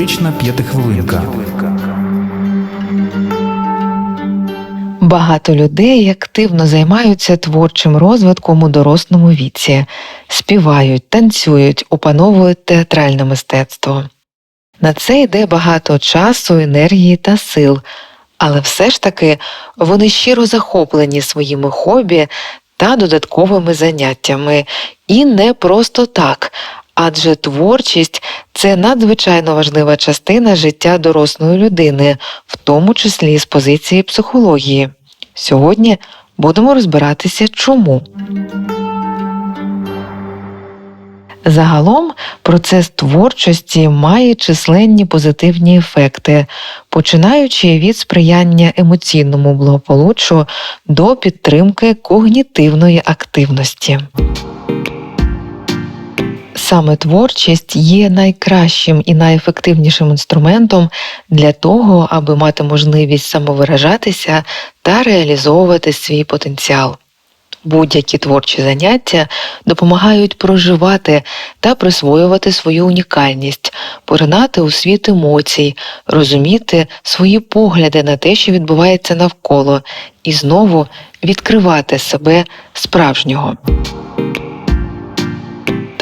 Психотерапевтична п'ятихвилинка. Багато людей активно займаються творчим розвитком у дорослому віці, співають, танцюють, опановують театральне мистецтво. На це йде багато часу, енергії та сил, але все ж таки вони щиро захоплені своїми хобі та додатковими заняттями, і не просто так, адже творчість це надзвичайно важлива частина життя дорослої людини, в тому числі з позиції психології. Сьогодні будемо розбиратися, чому. Загалом процес творчості має численні позитивні ефекти, починаючи від сприяння емоційному благополуччю до підтримки когнітивної активності. Саме творчість є найкращим і найефективнішим інструментом для того, аби мати можливість самовиражатися та реалізовувати свій потенціал. Будь-які творчі заняття допомагають проживати та присвоювати свою унікальність, поринати у світ емоцій, розуміти свої погляди на те, що відбувається навколо, і знову відкривати себе справжнього.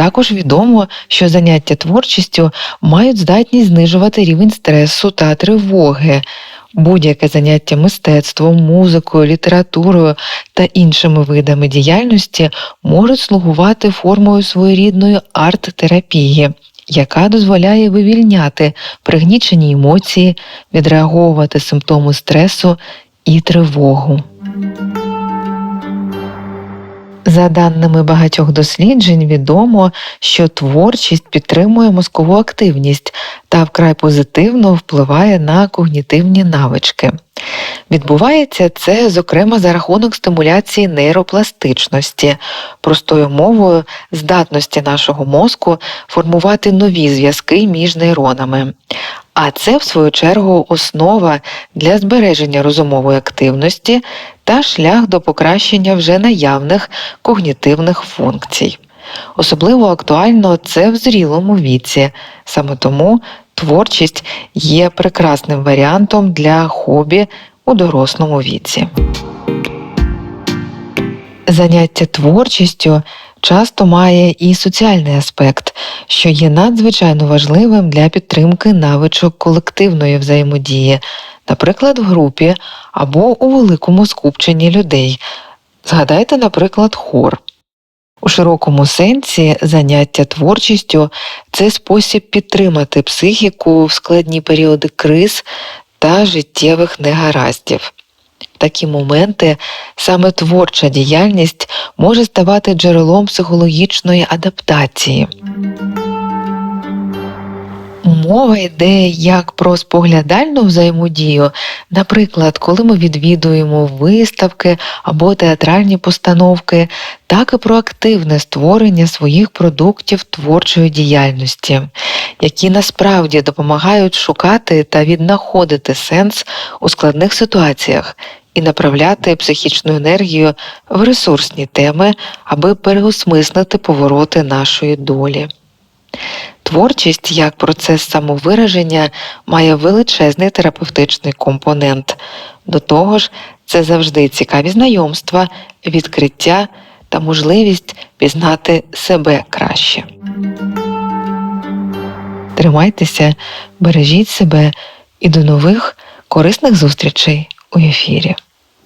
Також відомо, що заняття творчістю мають здатність знижувати рівень стресу та тривоги. Будь-яке заняття мистецтвом, музикою, літературою та іншими видами діяльності можуть слугувати формою своєрідної арт-терапії, яка дозволяє вивільняти пригнічені емоції, відреаговувати симптоми стресу і тривогу. За даними багатьох досліджень, відомо, що творчість підтримує мозкову активність та вкрай позитивно впливає на когнітивні навички. Відбувається це, зокрема, за рахунок стимуляції нейропластичності, простою мовою здатності нашого мозку формувати нові зв'язки між нейронами. А це, в свою чергу, основа для збереження розумової активності та шлях до покращення вже наявних когнітивних функцій. Особливо актуально це в зрілому віці, саме тому творчість є прекрасним варіантом для хобі у дорослому віці. Заняття творчістю часто має і соціальний аспект, що є надзвичайно важливим для підтримки навичок колективної взаємодії, наприклад, в групі або у великому скупченні людей. Згадайте, наприклад, хор. У широкому сенсі заняття творчістю це спосіб підтримати психіку в складні періоди криз та життєвих негараздів. Такі моменти саме творча діяльність може ставати джерелом психологічної адаптації. Мова йде як про споглядальну взаємодію, наприклад, коли ми відвідуємо виставки або театральні постановки, так і про активне створення своїх продуктів творчої діяльності, які насправді допомагають шукати та віднаходити сенс у складних ситуаціях і направляти психічну енергію в ресурсні теми, аби переосмислити повороти нашої долі. Творчість як процес самовираження має величезний терапевтичний компонент. До того ж, це завжди цікаві знайомства, відкриття та можливість пізнати себе краще. Тримайтеся, бережіть себе і до нових корисних зустрічей у ефірі.